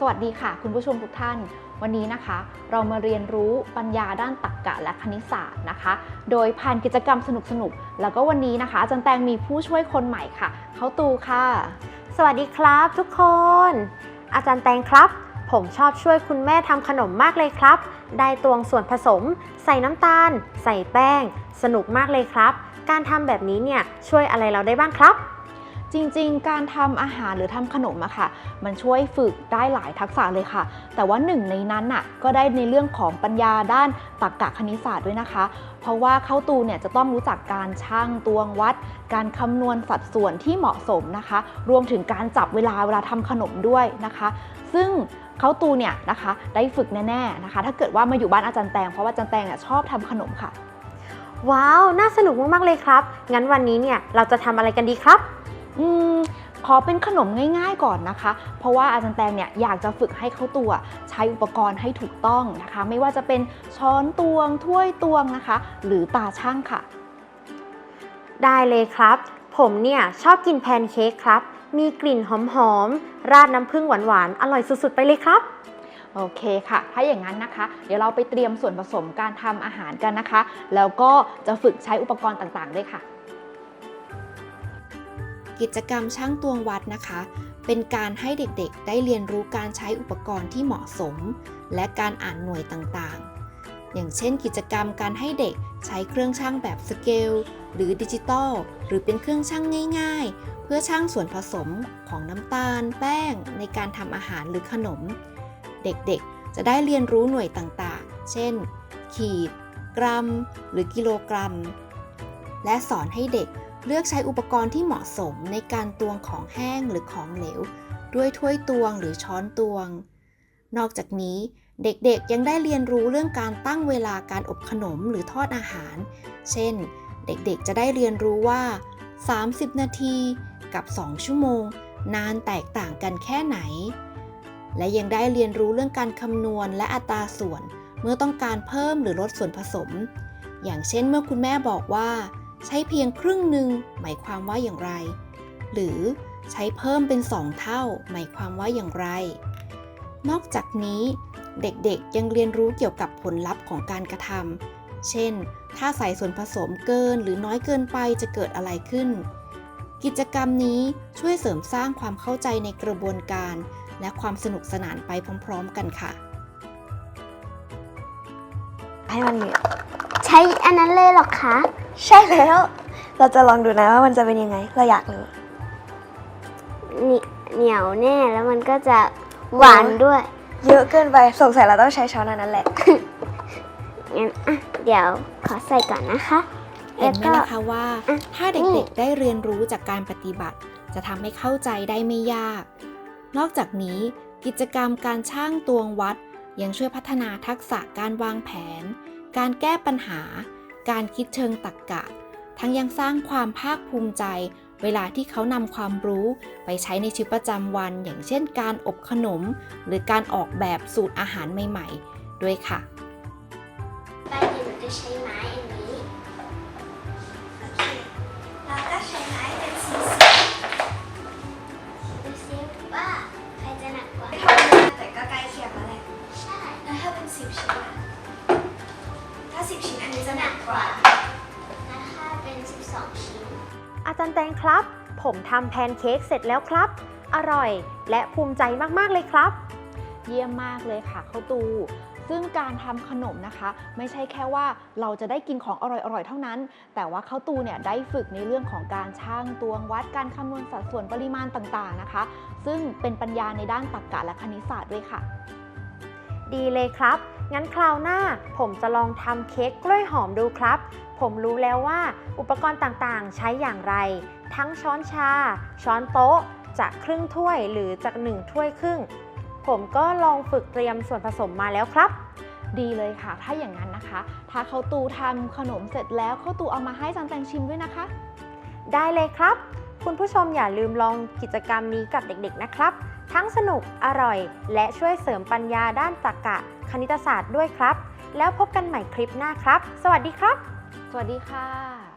สวัสดีค่ะ คุณผู้ชมทุกท่าน วันนี้นะคะ เรามาเรียนรู้ปัญญาด้านตรรกะและคณิตศาสตร์นะคะ โดยผ่านกิจกรรมสนุกๆแล้วก็วันนี้นะคะอาจารย์แตงมีผู้ช่วยคนใหม่ค่ะเขาตูค่ะ สวัสดีครับทุกคน อาจารย์แตงครับ ผมชอบช่วยคุณแม่ทำขนมมากเลยครับ ได้ตวงส่วนผสม ใส่น้ำตาล ใส่แป้ง สนุกมากเลยครับ การทำแบบนี้เนี่ยช่วยอะไรเราได้บ้างครับ จริงๆ การทำอาหารหรือทำขนมอะค่ะ มันช่วยฝึกได้หลายทักษะเลยค่ะ แต่ว่าหนึ่งในนั้นน่ะก็ได้ในเรื่องของปัญญาด้านตรรกะคณิตศาสตร์ด้วยนะคะ เพราะว่าเข้าตูเนี่ยจะต้องรู้จักการชั่งตวงวัด การคำนวณสัดส่วนที่เหมาะสมนะคะ รวมถึงการจับเวลาเวลาทำขนมด้วยนะคะ ซึ่งเขาตูเนี่ยนะคะได้ฝึกแน่ๆนะคะ ถ้าเกิดว่ามาอยู่บ้านอาจารย์แตงเพราะว่าอาจารย์แตงเนี่ยชอบทำขนมค่ะ ว้าว น่าสนุกมากๆเลยครับ งั้นวันนี้เนี่ยเราจะทำอะไรกันดีครับ อืมขอเป็นขนมง่ายๆก่อนนะคะ เพราะว่าอาจารย์แตงเนี่ยอยากจะฝึกให้เขาตัวใช้อุปกรณ์ให้ถูกต้องนะคะ ไม่ว่าจะเป็นช้อนตวง ถ้วยตวงนะคะ หรือตาช่างค่ะ ได้เลยครับ ผมเนี่ยชอบกินแพนเค้กครับ มีกลิ่นหอมๆ ราดน้ำผึ้งหวานๆ อร่อยสุดๆ ไปเลยครับโอเคค่ะ ถ้าอย่างนั้นนะคะ เดี๋ยวเราไปเตรียมส่วนผสมการทำอาหารกันนะคะ แล้วก็จะฝึกใช้อุปกรณ์ต่างๆด้วยค่ะ กิจกรรมช่างตวงวัดนะคะ เป็นการให้เด็กๆ ได้เรียนรู้การใช้อุปกรณ์ที่เหมาะสม และการอ่านหน่วยต่างๆ อย่างเช่น กิจกรรมการให้เด็กใช้เครื่องช่างแบบสเกลหรือดิจิตอลหรือเป็นเครื่องช่างง่าย ๆ เพื่อช่างส่วนผสมของน้ำตาล แป้ง ในการทำอาหารหรือขนม เด็กๆ จะได้เรียนรู้หน่วยต่างๆ เช่น ขีด กรัม หรือกิโลกรัม และสอนให้เด็ก เลือกใช้อุปกรณ์ที่เหมาะสมในการตวงของแห้งหรือของเหลว ด้วยถ้วยตวงหรือช้อนตวง นอกจากนี้เด็กๆยังได้เรียนรู้เรื่องการตั้งเวลาการอบขนมหรือทอดอาหาร เช่น เด็กๆจะได้เรียนรู้ว่า 30 นาทีกับ 2 ชั่วโมง นานแตกต่างกันแค่ไหน และยังได้เรียนรู้เรื่องการคำนวณและอัตราส่วน เมื่อต้องการเพิ่มหรือลดส่วนผสม อย่างเช่นเมื่อคุณแม่บอกว่า ใช้เพียงครึ่งหนึ่งหมายความว่าอย่างไร หรือใช้เพิ่มเป็น 2 เท่า หมายความว่าอย่างไร นอกจากนี้ เด็กๆยังเรียนรู้เกี่ยวกับผลลัพธ์ของการกระทำเช่น ถ้าใส่ส่วนผสมเกินหรือน้อยเกินไปจะเกิดอะไรขึ้น กิจกรรมนี้ช่วยเสริมสร้างความเข้าใจในกระบวนการ และความสนุกสนานไปพร้อม ๆ กันค่ะให้มัน ใช้อันนั้นเลยเหรอคะ ใช่แล้ว เราจะลองดูนะว่ามันจะเป็นยังไง เราอยากรู้เหนีเหนียวแน่แล้วมันก็จะหวานด้วย เยอะเกินไปสงสัยเราต้องใช้ช้อนอันนั้นแหละ งั้นอะเดี๋ยวขอใส่ก่อนนะคะ เห็นไหมแล้วก็นะคะว่าอะถ้านี่เด็กๆได้เรียนรู้จากการปฏิบัติ จะทำให้เข้าใจได้ไม่ยาก นอกจากนี้กิจกรรมการช่างตวงวัดยังช่วยพัฒนาทักษะการวางแผน การแก้ปัญหา การคิดเชิงตรรกกะ ทั้งยังสร้างความภาคภูมิใจ เวลาที่เขานำความรู้ไปใช้ในชีวิตประจำวัน อย่างเช่น การอบขนม หรือการออกแบบสูตรอาหารใหม่ ๆ ด้วยค่ะไปเดี๋ยวหนูจะใช้ไม้อันนี้ จารย์แตงครับ ผมทำแพนเค้กเสร็จแล้วครับ อร่อยและภูมิใจมากๆเลยครับ เยี่ยมมากเลยค่ะข้าวตู ซึ่งการทำขนมนะคะ ไม่ใช่แค่ว่าเราจะได้กินของอร่อยๆเท่านั้น แต่ว่าข้าวตูเนี่ยได้ฝึกในเรื่องของการช่างตวงวัดการคำนวณสัดส่วนปริมาณต่างๆนะคะ ซึ่งเป็นปัญญาในด้านตรรกะและคณิตศาสตร์ด้วยค่ะ ดีเลยครับ งั้นคราวหน้าผมจะลองทำเค้กกล้วยหอมดูครับ ผมรู้แล้วว่าอุปกรณ์ต่างๆ ใช้อย่างไร ทั้งช้อนชา ช้อนโต๊ะ จากครึ่งถ้วยหรือจากหนึ่งถ้วยครึ่ง ผมก็ลองฝึกเตรียมส่วนผสมมาแล้วครับดีเลยค่ะ ถ้าอย่างนั้นนะคะ ถ้าข้าวตูทำขนมเสร็จแล้วข้าวตูเอามาให้จันแตงชิมด้วยนะคะ ได้เลยครับ คุณผู้ชมอย่าลืมลองกิจกรรมนี้กับเด็กๆนะครับ ทั้งสนุกอร่อย และช่วยเสริมปัญญาด้านตรรกะ คณิตศาสตร์ด้วยครับ แล้วพบกันใหม่คลิปหน้าครับ สวัสดีครับ สวัสดีค่ะ